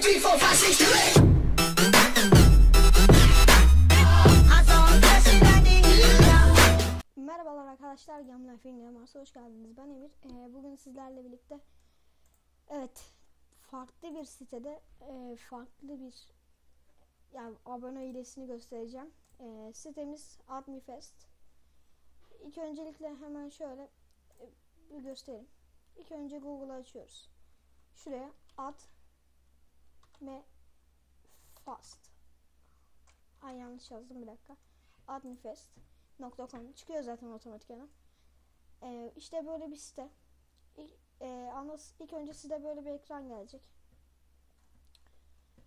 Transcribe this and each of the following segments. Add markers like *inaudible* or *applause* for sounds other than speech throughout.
two. Merhabalar arkadaşlar, Gamla Mars'a hoş geldiniz. Ben Emir. Ee, bugün sizlerle birlikte evet farklı bir sitede e, farklı bir yani abone hilesini göstereceğim. E, sitemiz AdmiFest. İlk öncelikle hemen şöyle e, bir göstereyim. İlk önce Google'ı açıyoruz. Şuraya ad me fast. Ay yanlış yazdım bir dakika. admifest.com çıkıyor zaten otomatikten. Ee, işte böyle bir site. İlk, e, anlas ilk önce size böyle bir ekran gelecek.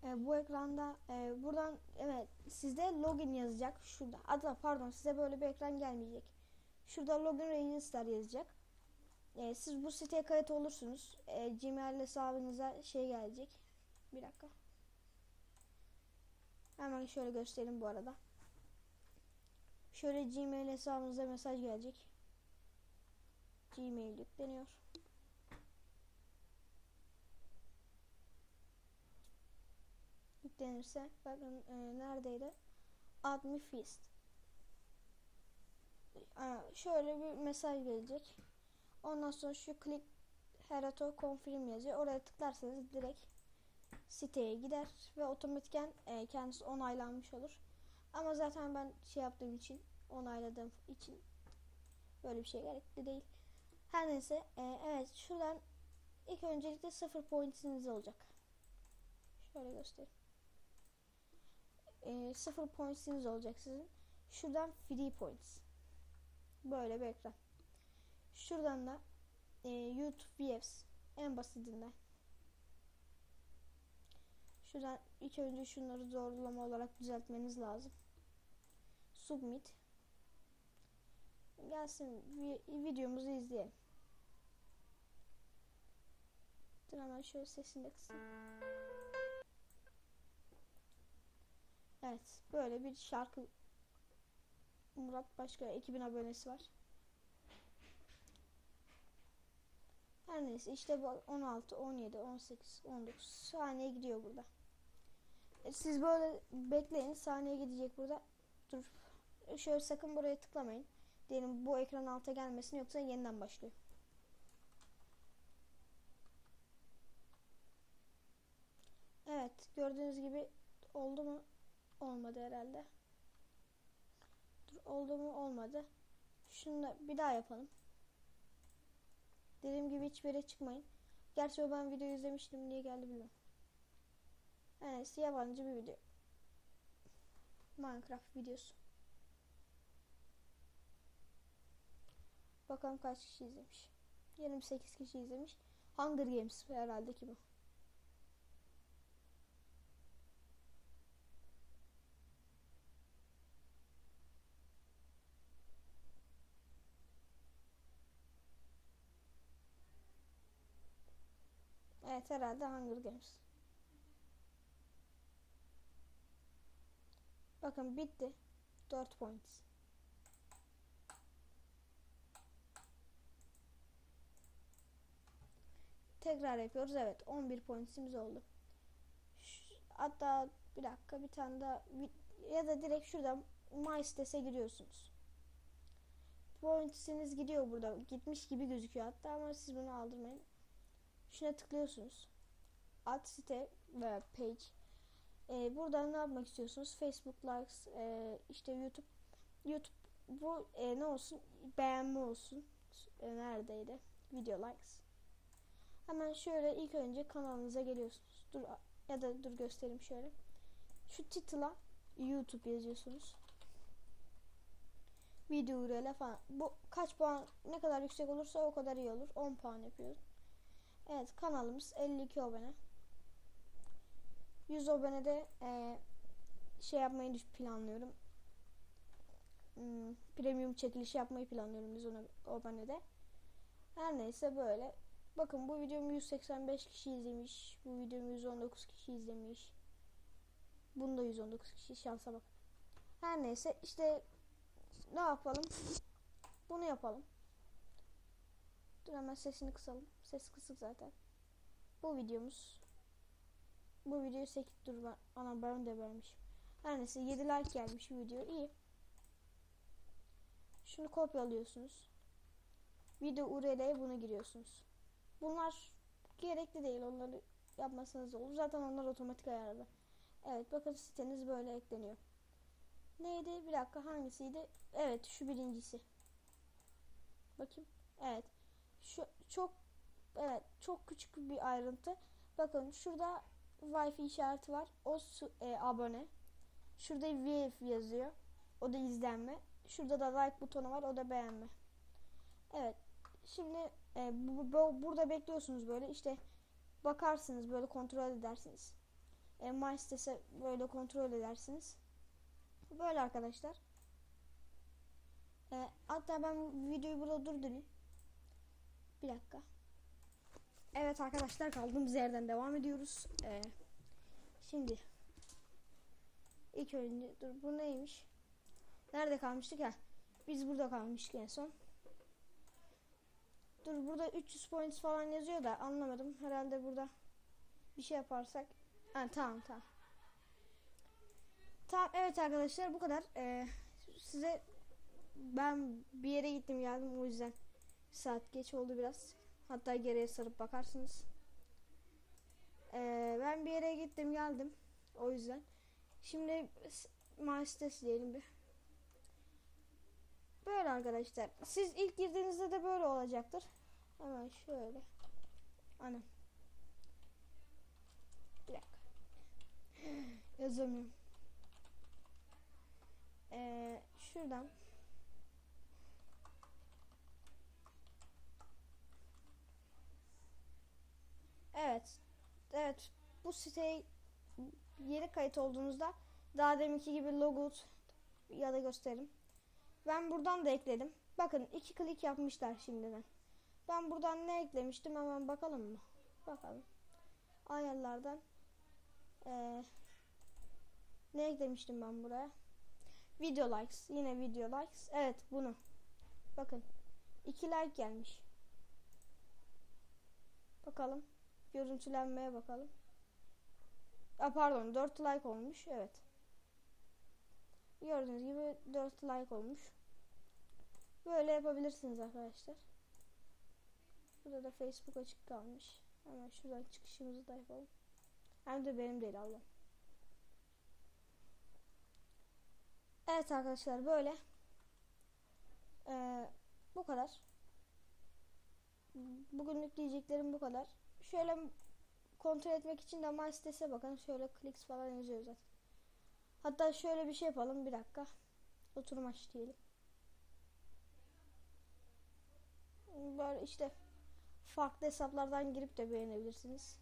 Ee, bu ekranda e, buradan evet sizde login yazacak şurada. Adı pardon size böyle bir ekran gelmeyecek. Şurada login register yazacak. Ee, siz bu siteye kayıt olursunuz. Ee, Gmail hesabınıza şey gelecek. Bir dakika. Hemen şöyle göstereyim bu arada. Şöyle Gmail hesabınıza mesaj gelecek. Gmail yükleniyor. Yüklenirse bakın e, neredeydi? Admi Feast. E, şöyle bir mesaj gelecek. Ondan sonra şu click Herato confirm yazıyor. Oraya tıklarsanız direkt siteye gider ve otomatiken e, kendisi onaylanmış olur. Ama zaten ben şey yaptığım için onayladığım için böyle bir şey gerekli değil. Her neyse e, evet şuradan ilk öncelikle sıfır pointsiniz olacak. Şöyle göstereyim. E, sıfır pointsiniz olacak sizin. Şuradan free points. Böyle bir ekran. Şuradan da e, YouTube VFs en basitinden. Şuradan ilk önce şunları doğrulama olarak düzeltmeniz lazım. Submit. Gelsin videomuzu izleyelim. Dur hemen şöyle sesini de. Evet böyle bir şarkı Murat başka 2000 abonesi var. Her neyse işte bu 16, 17, 18, 19 saniye gidiyor burada. Siz böyle bekleyin saniye gidecek burada. Dur. Şöyle sakın buraya tıklamayın. Diyelim bu ekran alta gelmesin yoksa yeniden başlıyor. Evet gördüğünüz gibi oldu mu? Olmadı herhalde. Dur oldu mu? Olmadı. Şunu da bir daha yapalım. Dediğim gibi hiçbir yere çıkmayın. Gerçi ben video izlemiştim. Niye geldi bilmiyorum. Evet yabancı bir video. Minecraft videosu. Bakalım kaç kişi izlemiş. 28 kişi izlemiş. Hunger Games herhalde ki bu. Evet herhalde Hunger Games. Bakın bitti. 4 points. Tekrar yapıyoruz. Evet 11 pointsimiz oldu. Şu, hatta bir dakika bir tane daha ya da direkt şuradan My sites'e giriyorsunuz. Points'iniz gidiyor burada. Gitmiş gibi gözüküyor hatta ama siz bunu aldırmayın. Şuna tıklıyorsunuz. Ad site veya page. Ee, buradan ne yapmak istiyorsunuz? Facebook likes, e, işte YouTube. YouTube bu e, ne olsun? Beğenme olsun. E, neredeydi? Video likes. Hemen şöyle ilk önce kanalınıza geliyorsunuz. Dur ya da dur göstereyim şöyle. Şu title'a YouTube yazıyorsunuz. Video URL falan. Bu kaç puan ne kadar yüksek olursa o kadar iyi olur. 10 puan yapıyoruz. Evet kanalımız 52 abone. 100 abonede e, şey yapmayı planlıyorum. Hmm, premium çekiliş yapmayı planlıyorum 100 abonede. Her neyse böyle. Bakın bu videomu 185 kişi izlemiş. Bu videomu 119 kişi izlemiş. Bunu da 119 kişi şansa bak. Her neyse işte ne yapalım? Bunu yapalım. Dur hemen sesini kısalım. Ses kısık zaten. Bu videomuz bu video 8 dur ben ana ben de vermişim. Her neyse 7 like gelmiş video iyi. Şunu kopyalıyorsunuz. Video URL'ye bunu giriyorsunuz. Bunlar gerekli değil. Onları yapmasanız olur. Zaten onlar otomatik ayarladı. Evet bakın siteniz böyle ekleniyor. Neydi? Bir dakika hangisiydi? Evet şu birincisi. Bakayım. Evet. Şu çok evet çok küçük bir ayrıntı. Bakın şurada Wi-Fi işareti var. O su- e, abone. Şurada VF yazıyor. O da izlenme. Şurada da like butonu var. O da beğenme. Evet. Şimdi e, bu, bu- burada bekliyorsunuz böyle. İşte bakarsınız böyle kontrol edersiniz. E, My sitesi böyle kontrol edersiniz. Böyle arkadaşlar. E, hatta ben videoyu burada durdurayım. Bir dakika. Evet arkadaşlar kaldığımız yerden devam ediyoruz. E, şimdi ilk önce dur bu neymiş? Nerede kalmıştık ya? Biz burada kalmıştık en son. Dur burada 300 points falan yazıyor da anlamadım. Herhalde burada bir şey yaparsak. Ha, tamam tamam. Tamam evet arkadaşlar bu kadar. Ee, size ben bir yere gittim geldim o yüzden saat geç oldu biraz. Hatta geriye sarıp bakarsınız. Ee, ben bir yere gittim geldim o yüzden. Şimdi MySpace diyelim bir. Böyle arkadaşlar. Siz ilk girdiğinizde de böyle olacaktır. Hemen şöyle. Anam. Bir dakika. *gasps* Yazamıyorum. Ee, şuradan. Evet. Evet. Bu siteye yeni kayıt olduğunuzda daha deminki gibi logo ya da gösteririm. Ben buradan da ekledim. Bakın iki klik yapmışlar şimdiden. Ben buradan ne eklemiştim hemen bakalım mı? Bakalım. Ayarlardan ee, ne eklemiştim ben buraya? Video likes. Yine video likes. Evet bunu. Bakın. 2 like gelmiş. Bakalım. Görüntülenmeye bakalım. Aa, pardon 4 like olmuş. Evet. Gördüğünüz gibi 4 like olmuş. Böyle yapabilirsiniz arkadaşlar. Burada da Facebook açık kalmış. Hemen şuradan çıkışımızı da yapalım. Hem de benim değil Allah. Evet arkadaşlar böyle. Ee, bu kadar. Bugünlük diyeceklerim bu kadar. Şöyle kontrol etmek için de my sitesine bakın. Şöyle clicks falan yazıyor zaten. Hatta şöyle bir şey yapalım. Bir dakika. Oturum aç diyelim. Böyle işte farklı hesaplardan girip de beğenebilirsiniz.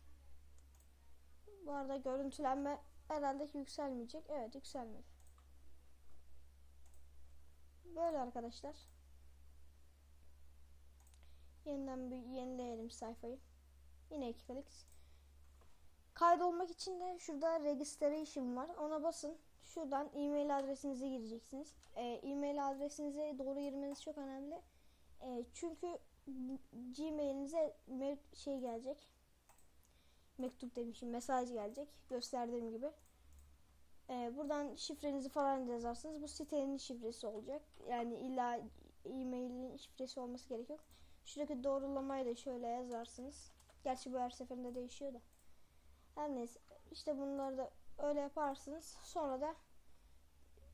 Bu arada görüntülenme herhalde yükselmeyecek. Evet yükselmedi. Böyle arkadaşlar. Yeniden bir yenileyelim sayfayı. Yine klik. Kaydolmak için de şurada registration var. Ona basın. Şuradan e-mail adresinizi gireceksiniz. E, e-mail adresinize doğru girmeniz çok önemli. E, çünkü Gmail'inize şey gelecek. Mektup demişim. Mesaj gelecek. Gösterdiğim gibi. Ee, buradan şifrenizi falan yazarsınız. Bu sitenin şifresi olacak. Yani illa e-mailin şifresi olması gerek yok. Şuradaki doğrulamayı da şöyle yazarsınız. Gerçi bu her seferinde değişiyor da. Her neyse. İşte bunları da öyle yaparsınız. Sonra da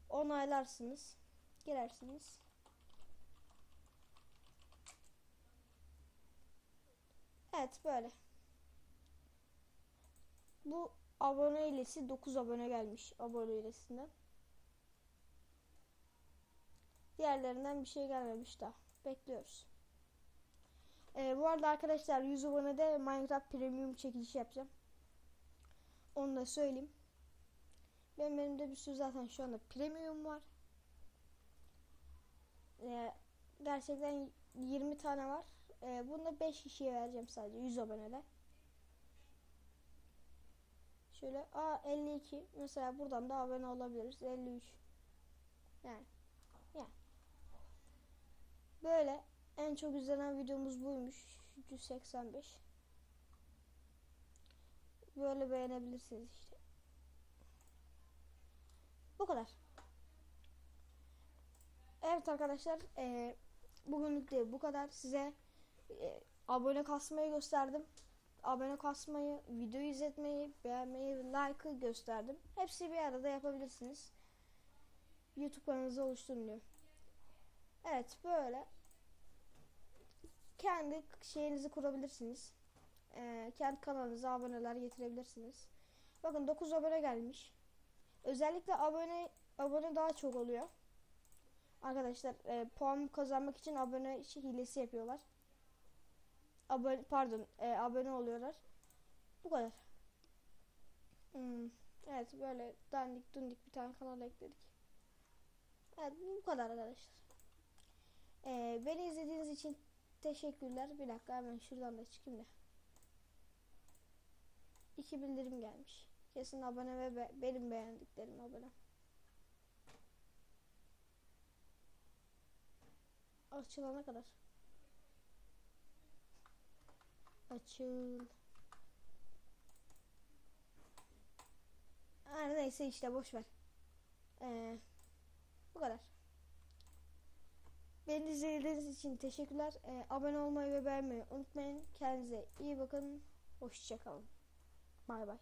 onaylarsınız. Girersiniz. Evet böyle. Bu abone ilesi 9 abone gelmiş abone ilesinden. Diğerlerinden bir şey gelmemiş daha. Bekliyoruz. Ee, bu arada arkadaşlar 100 abonede Minecraft Premium çekilişi yapacağım. Onu da söyleyeyim. Benim elimde bir sürü zaten şu anda Premium var. Ee, gerçekten 20 tane var. Ee, bunu da 5 kişiye vereceğim sadece 100 abonede. Şöyle a 52 mesela buradan da abone olabiliriz 53 yani yani böyle en çok izlenen videomuz buymuş 185 böyle beğenebilirsiniz işte. Bu kadar. Evet arkadaşlar eee bugünlük de bu kadar. Size eee, abone kasmayı gösterdim. Abone kasmayı, video izletmeyi, beğenmeyi, like'ı gösterdim. Hepsi bir arada yapabilirsiniz. YouTube kanalınızı oluşturun diyor. Evet böyle kendi şeyinizi kurabilirsiniz. Eee, kendi kanalınıza aboneler getirebilirsiniz. Bakın 9 abone gelmiş. Özellikle abone abone daha çok oluyor. Arkadaşlar e, puan kazanmak için abone hilesi yapıyorlar. Abone pardon e, abone oluyorlar. Bu kadar. Hmm, Evet böyle dandik dundik bir tane kanal ekledik. Evet bu kadar arkadaşlar. E, beni izlediğiniz için teşekkürler. Bir dakika hemen şuradan da çıkayım da. İki bildirim gelmiş. Kesin abone ve be- benim beğendiklerim abone. Açılana kadar. Açıl. Her neyse işte boş ver. Ee, bu kadar. Beni izlediğiniz için teşekkürler. Ee, abone olmayı ve beğenmeyi unutmayın. Kendinize iyi bakın. Hoşçakalın. Bay bay.